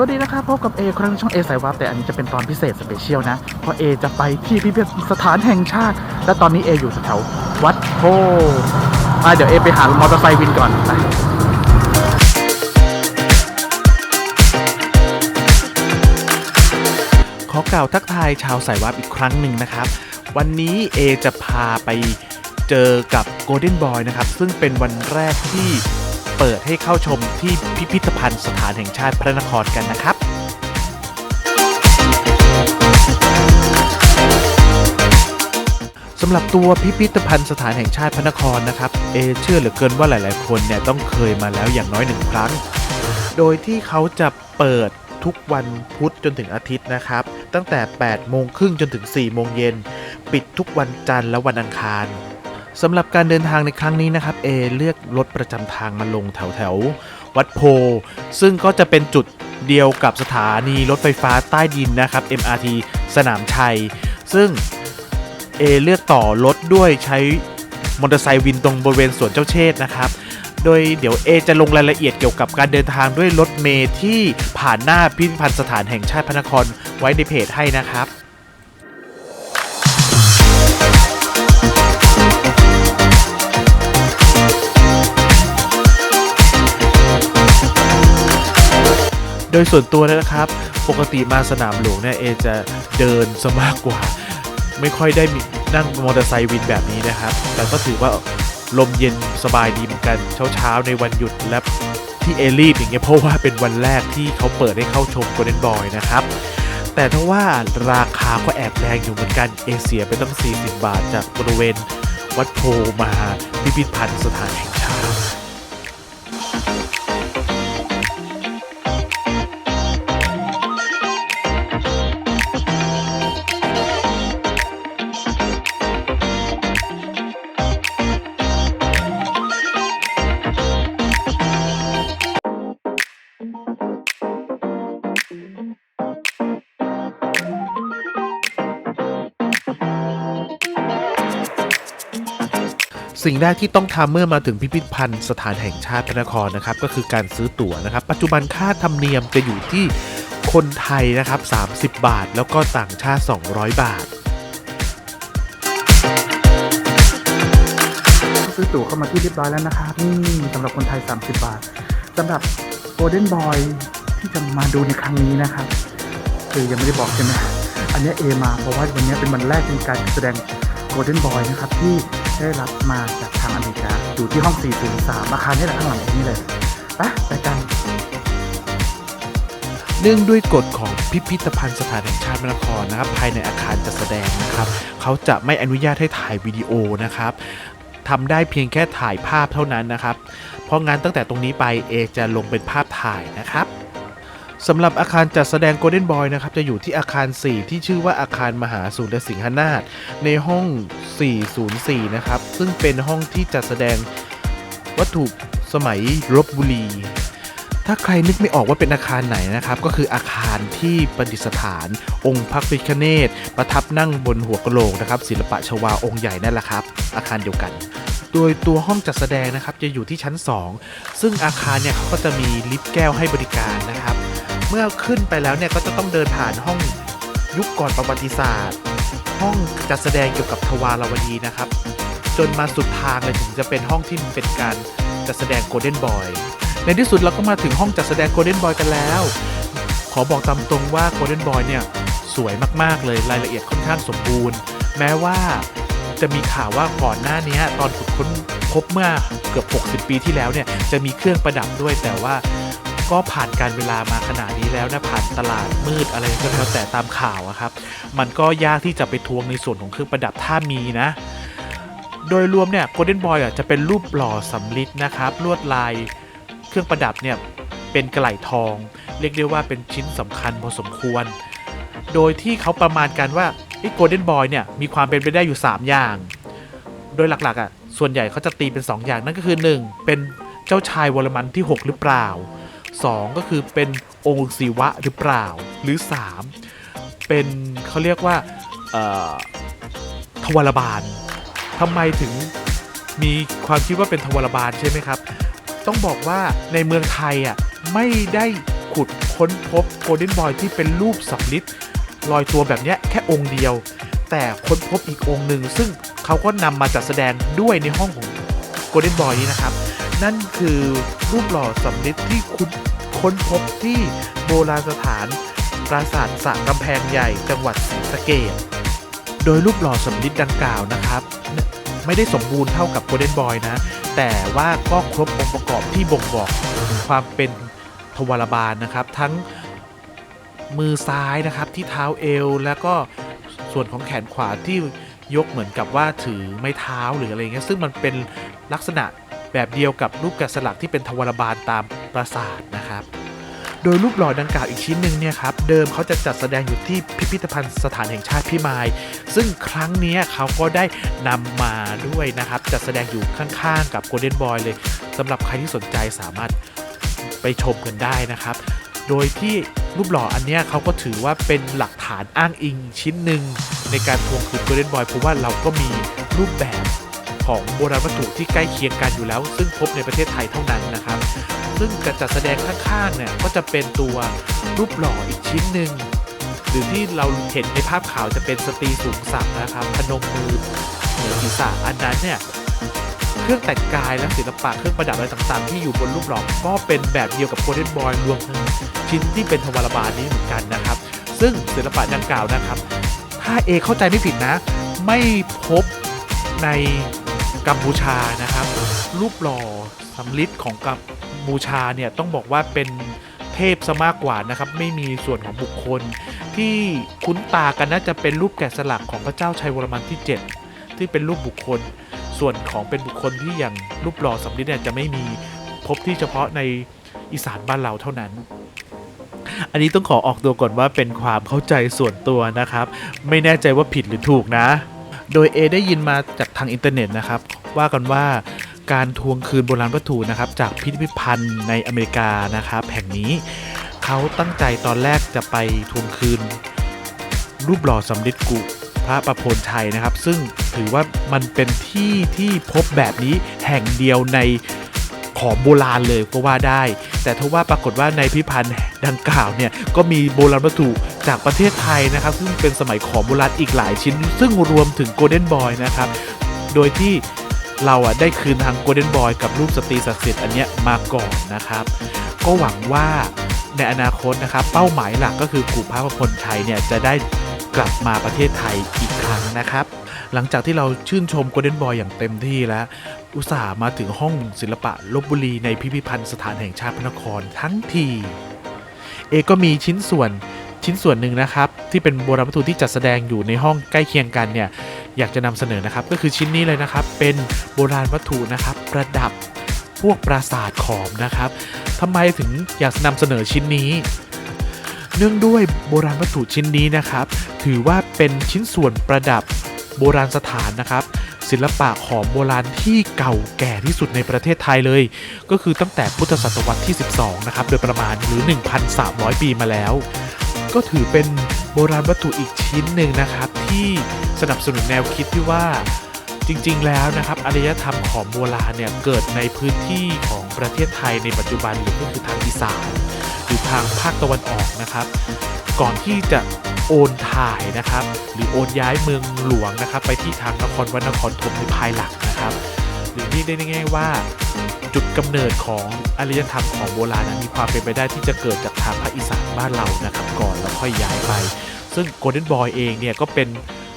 วัสดีนะครับพบกับเอครั้งช่องเอสายวับแต่อันนี้จะเป็นตอนพิเศษสเปเชียลนะ เพราะเอจะไปที่พิพิธสถานแห่งชาติ และตอนนี้เออยู่แถววัดโพอะเดี๋ยวเอไปหามอเตอร์ไซค์วินก่อนไปขอกล่าวทักทายชาวสายวับอีกครั้งหนึ่งนะครับ วันนี้เอจะพาไปเจอกับ Golden Boy นะครับ ซึ่งเป็นวันแรกที่ เปิดให้เข้าชมที่พิพิธภัณฑ์สถานแห่งชาติพระนครกันนะครับสำหรับตัวพิพิธภัณฑ์สถานแห่งชาติพระนครนะครับเอเชื่อเหลือเกินว่าหลาย ๆ คนเนี่ยต้องเคยมาแล้วอย่างน้อยหนึ่งครั้ง โดยที่เขาจะเปิดทุกวันพุธจนถึงอาทิตย์นะครับ ตั้งแต่ 8 โมงครึ่งจนถึง 4 โมงเย็น ปิดทุกวันจันทร์และวันอังคาร สำหรับการเดินทางในครั้งนี้นะครับเอเลือกรถประจำทางมาลงแถวแถววัดโพ ซึ่งก็จะเป็นจุดเดียวกับสถานีรถไฟฟ้าใต้ดินนะครับ MRT สนามชัย ซึ่งเอเลือกต่อรถด้วยใช้มอเตอร์ไซค์วินตรงบริเวณสวนเจ้าเชษ์นะครับ โดยเดี๋ยวเอจะลงรายละเอียดเกี่ยวกับการเดินทางด้วยรถเมล์ที่ผ่านหน้าพิพิธภัณฑ์สถานแห่งชาติพระนครไว้ในเพจให้นะครับ โดยส่วนตัวนะครับ ปกติมาสนามหลวงเนี่ยเอจะเดินซะมากกว่า ไม่ค่อยได้นั่งมอเตอร์ไซค์วินแบบนี้นะครับ แต่ก็ถือว่าลมเย็นสบายดีเหมือนกันเช้าๆในวันหยุดและที่เอรีบอย่างเงี้ยเพราะว่าเป็นวันแรกที่เขาเปิดให้เข้าชม Golden Boy นะครับแต่ถ้าว่าราคาก็แอบแรงอยู่เหมือนกันเอเสียไปตั้ง 40 บาทจากบริเวณวัดโพมาพิพิธภัณฑ์สถานแห่ง สิ่งแรกที่ต้องทำเมื่อมาถึงพิพิธภัณฑ์สถานแห่งชาติพระนครนะครับ ก็คือการซื้อตั๋วนะครับ ปัจจุบันค่าธรรมเนียมจะอยู่ที่คนไทยนะครับ 30 บาท แล้วก็ต่างชาติ 200 บาท ซื้อตั๋วเข้ามาที่เรียบร้อยแล้วนะครับนี่สำหรับคนไทย 30 บาทสำหรับ Golden Boy ที่จะมาดูในครั้งนี้นะครับ คือยังไม่ได้บอกใช่ไหมอันนี้เอมาเพราะว่าวันนี้เป็นวันแรกในการแสดง Golden Boy นะครับที่ ได้รับมาจากทางอเมริกา อยู่ที่ห้อง 403 อาคารนี่แหละข้างหลังเองนี่เลยไปไปกัน เนื่องด้วยกฎของพิพิธภัณฑ์สถานแห่งชาติพระนครนะครับ ภายในอาคารจัดแสดงนะครับ เขาจะไม่อนุญาตให้ถ่ายวิดีโอนะครับทำได้เพียงแค่ถ่ายภาพเท่านั้นนะครับ เพราะงั้นตั้งแต่ตรงนี้ไปเอจะลงเป็นภาพถ่ายนะครับ สำหรับอาคารจัดแสดง Golden Boy นะครับ จะอยู่ที่อาคาร 4 ที่ชื่อว่าอาคารมหาสูรสิงหนาถในห้อง 404 นะครับ ซึ่งเป็นห้องที่จัดแสดงวัตถุสมัยรบบุรี ถ้าใครนึกไม่ออกว่าเป็นอาคารไหนนะครับ ก็คืออาคารที่ประดิษฐาน องค์พระพิฆเนศประทับนั่งบนหัวกะโหลกนะครับ ศิลปะชวาองค์ใหญ่นั่นแหละครับ อาคารเดียวกันโดยตัวห้องจัดแสดงนะครับจะอยู่ที่ชั้น 2 ซึ่งอาคารเนี่ยเขาก็จะมีลิฟต์แก้วให้บริการนะครับ เมื่อขึ้นไปแล้วเนี่ยก็จะต้องเดินผ่านห้องยุคก่อนประวัติศาสตร์ ห้องจัดแสดงเกี่ยวกับทวารวดีนะครับ จนมาสุดทางเลยถึงจะเป็นห้องที่เป็นการจัดแสดงโกลเด้นบอยในที่สุดเราก็มาถึงห้องจัดแสดงโกลเด้นบอยกันแล้ว ขอบอกตามตรงว่าโกลเด้นบอยเนี่ยสวยมากๆเลยรายละเอียดค่อนข้างสมบูรณ์ แม้ว่าจะมีข่าวว่าก่อนหน้านี้ตอนขุดค้นพบเมื่อเกือบ 60 ปีที่แล้วเนี่ยจะมีเครื่องประดับด้วยแต่ว่า ก็ผ่านการเวลามาขนาดนี้แล้วนะผ่านตลาดมืดอะไรก็แล้วแต่ตามข่าวอะครับ มันก็ยากที่จะไปทวงในส่วนของเครื่องประดับถ้ามีนะ โดยรวมเนี่ย Golden Boy อะจะเป็นรูปหล่อสำลิดนะครับ ลวดลายเครื่องประดับเนี่ยเป็นกระไหล่ทอง เรียกได้ว่าเป็นชิ้นสำคัญพอสมควร โดยที่เขาประมาณกันว่าไอ้ Golden Boy เนี่ยมีความเป็นไปได้อยู่ 3 อย่าง โดยหลักๆอะส่วนใหญ่เขาจะตีเป็น 2 อย่างนั่นก็คือ 1 เป็นเจ้าชายวรมันที่ 6 หรือเปล่า 2 ก็คือเป็นองค์ศิวะหรือเปล่า หรือ 3 เป็นเขาเรียกว่าทวารบาลทำไมถึงมีความคิดว่าเป็นทวารบาลใช่ไหมครับ ต้องบอกว่าในเมืองไทยอะไม่ได้ขุดค้นพบโกลเด้นบอยที่เป็นรูปสำลิดลอยตัวแบบเนี้ยแค่องค์เดียว แต่ค้นพบอีกองค์หนึ่งซึ่งเขาก็นำมาจัดแสดงด้วยในห้องของโกลเด้นบอยนี้นะครับ นั่นคือรูปหล่อสำลิดที่คุณ ค้นพบที่โบราณสถาน ปราสาทสระกำแพงใหญ่จังหวัดศรีสะเกษโดยรูปหล่อสำลิดดังกล่าวนะครับ ไม่ได้สมบูรณ์เท่ากับโกลเด้นบอยนะ แต่ว่าก็ครบองค์ประกอบที่บ่งบอกความเป็นทวารบาลนะครับ ทั้งมือซ้ายนะครับที่เท้าเอวแล้วก็ส่วนของแขนขวาที่ยกเหมือนกับว่าถือไม้เท้าหรืออะไรเงี้ยซึ่งมันเป็นลักษณะแบบเดียวกับรูปแกะสลักที่เป็นทวารบาลตาม ปราสาทนะครับ โดยรูปหล่อดังกล่าวอีกชิ้นหนึ่งเนี่ยครับ เดิมเขาจะจัดแสดงอยู่ที่พิพิธภัณฑ์สถานแห่งชาติพิมาย ซึ่งครั้งนี้เขาก็ได้นำมาด้วยนะครับ จัดแสดงอยู่ข้างๆ กับ Golden Boy เลยสำหรับใครที่สนใจสามารถไปชมกันได้นะครับ โดยที่รูปหล่ออันนี้เขาก็ถือว่าเป็นหลักฐานอ้างอิงชิ้นหนึ่งในการทวงคืน Golden Boy เพราะว่าเราก็มีรูปแบบ ของโบราณวัตถุที่ใกล้เคียงกันอยู่แล้ว ซึ่งพบในประเทศไทยเท่านั้นนะครับ ซึ่งการจัดแสดงข้างๆเนี่ยก็จะเป็นตัวรูปหล่ออีกชิ้นหนึ่งหรือที่เราเห็นในภาพข่าวจะเป็นสตรีสูงสักนะครับพนมมือเหนือศีรษะอันนั้นเนี่ยเครื่องแต่งกายและศิลปะเครื่องประดับอะไรต่างๆ ที่อยู่บนรูปหล่อก็เป็นแบบเดียวกับโ o ลเดนบอยรวมทั้งชิ้นที่เป็นทวารบาลนี้เหมือนกันนะครับ ซึ่งศิลปะดังกล่าวนะครับ ถ้าเอเข้าใจไม่ผิดนะ ไม่พบใน กัมพูชานะครับ รูปหล่อสำลิดของกัมพูชาเนี่ยต้องบอกว่าเป็นเทพซะมากกว่านะครับ ไม่มีส่วนของบุคคล ที่คุ้นตากันน่าจะเป็นรูปแกะสลักของพระเจ้าชัยวรมันที่ 7 ที่เป็นรูปบุคคล ส่วนของเป็นบุคคลที่อย่างรูปหล่อสำลิดเนี่ยจะไม่มีพบที่เฉพาะในอีสานบ้านเราเท่านั้นอันนี้ต้องขอออกตัวก่อนว่าเป็นความเข้าใจส่วนตัวนะครับ ไม่แน่ใจว่าผิดหรือถูกนะ โดย A ได้ยินมาจากทางอินเทอร์เน็ตนะครับ ว่ากันว่าการทวงคืนโบราณวัตถุนะครับ จากพิพิธภัณฑ์ในอเมริกานะครับแห่งนี้เขาตั้งใจตอนแรกจะไปทวงคืน รูปหล่อสำริดกุพระประโพลชัยนะครับ ซึ่งถือว่ามันเป็นที่ที่พบแบบนี้แห่งเดียวใน ของโบราณเลยก็ว่าได้ แต่ทว่าปรากฏว่าในพิพิธภัณฑ์ดังกล่าวเนี่ยก็มีโบราณวัตถุจากประเทศไทยนะครับ ซึ่งเป็นสมัยของโบราณอีกหลายชิ้น ซึ่งรวมถึงโกลเด้นบอยนะครับ โดยที่เราอะได้คืนทางโกลเด้นบอยกับรูปสตรีศักดิ์สิทธิ์อันเนี้ยมาก่อนนะครับ ก็หวังว่าในอนาคตนะครับ เป้าหมายหลักก็คือกูพระประพลชัยเนี่ยจะได้กลับมาประเทศไทยอีกครั้งนะครับ หลังจากที่เราชื่นชมโกลเด้นบอยอย่างเต็มที่แล้ว อุตส่าห์มาถึงห้องศิลปะลบบุรีในพิพิธภัณฑ์สถานแห่งชาติพระนครทั้งที เอก็มีชิ้นส่วนชิ้นส่วนหนึ่งนะครับ ที่เป็นโบราณวัตถุที่จัดแสดงอยู่ในห้องใกล้เคียงกันเนี่ยอยากจะนำเสนอนะครับ ก็คือชิ้นนี้เลยนะครับ เป็นโบราณวัตถุนะครับ ประดับพวกปราสาทขอมนะครับทำไมถึงอยากนำเสนอชิ้นนี้ เนื่องด้วยโบราณวัตถุชิ้นนี้นะครับ ถือว่าเป็นชิ้นส่วนประดับโบราณสถานนะครับ ศิลปะของโบราณที่เก่าแก่ที่สุดในประเทศไทยเลย ก็คือตั้งแต่พุทธศตวรรษที่ 12 นะครับ โดยประมาณหรือ 1,300 ปีมาแล้ว ก็ถือเป็นโบราณวัตถุอีกชิ้นหนึ่งนะครับ ที่สนับสนุนแนวคิดที่ว่าจริงๆ แล้วนะครับอารยธรรมของโบราณเนี่ยเกิดในพื้นที่ของประเทศไทยในปัจจุบันหรือก็คือทางอีสานหรือทางภาคตะวันออกนะครับ ก่อนที่จะ โอนถ่ายนะครับ หรือโอนย้ายเมืองหลวงนะครับ ไปที่ทางนครวัดนครธมในภายหลังนะครับ หรือที่ได้ง่ายว่าจุดกำเนิดของอารยธรรมของโบราณนะมีความเป็นไปได้ที่จะเกิดจากทางภาคอีสานบ้านเรานะครับ ก่อนแล้วค่อยย้ายไป ซึ่งโกลเด้นบอยเองเนี่ยก็เป็น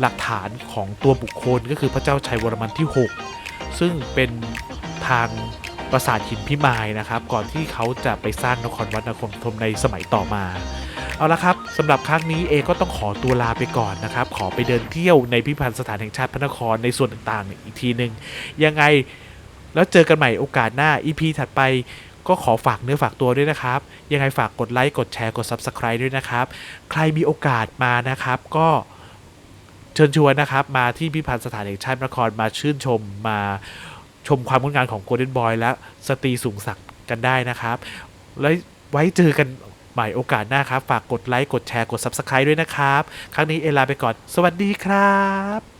หลักฐานของตัวบุคคลก็คือพระเจ้าชัยวรมันที่ 6 ซึ่งเป็นทางปราสาทหินพิมายนะครับ ก่อนที่เขาจะไปสร้างนครวัดนครธมในสมัยต่อมา เอาละครับสำหรับครั้งนี้เอก็ต้องขอตัวลาไปก่อนนะครับ ขอไปเดินเที่ยวในพิพิธภัณฑ์สถานแห่งชาติพระนครในส่วนต่างๆ อีกทีหนึ่งยังไงแล้วเจอกันใหม่โอกาสหน้า EP ถัดไปก็ขอฝากเนื้อฝากตัวด้วยนะครับ ยังไงฝากกดไลค์ กดแชร์ กด Subscribe ด้วยนะครับ ใครมีโอกาสมานะครับ ก็เชิญชวนนะครับ มาที่พิพิธภัณฑ์สถานแห่งชาติพระนครมาชื่นชมมาชมความงดงามของ Golden Boy และสตรีสูงศักดิ์กันได้นะครับ แล้วไว้เจอกัน ใหม่โอกาสหน้าครับ ฝากกดไลค์ กดแชร์ กด Subscribe ด้วยนะครับ ครั้งนี้เอลาไปก่อน สวัสดีครับ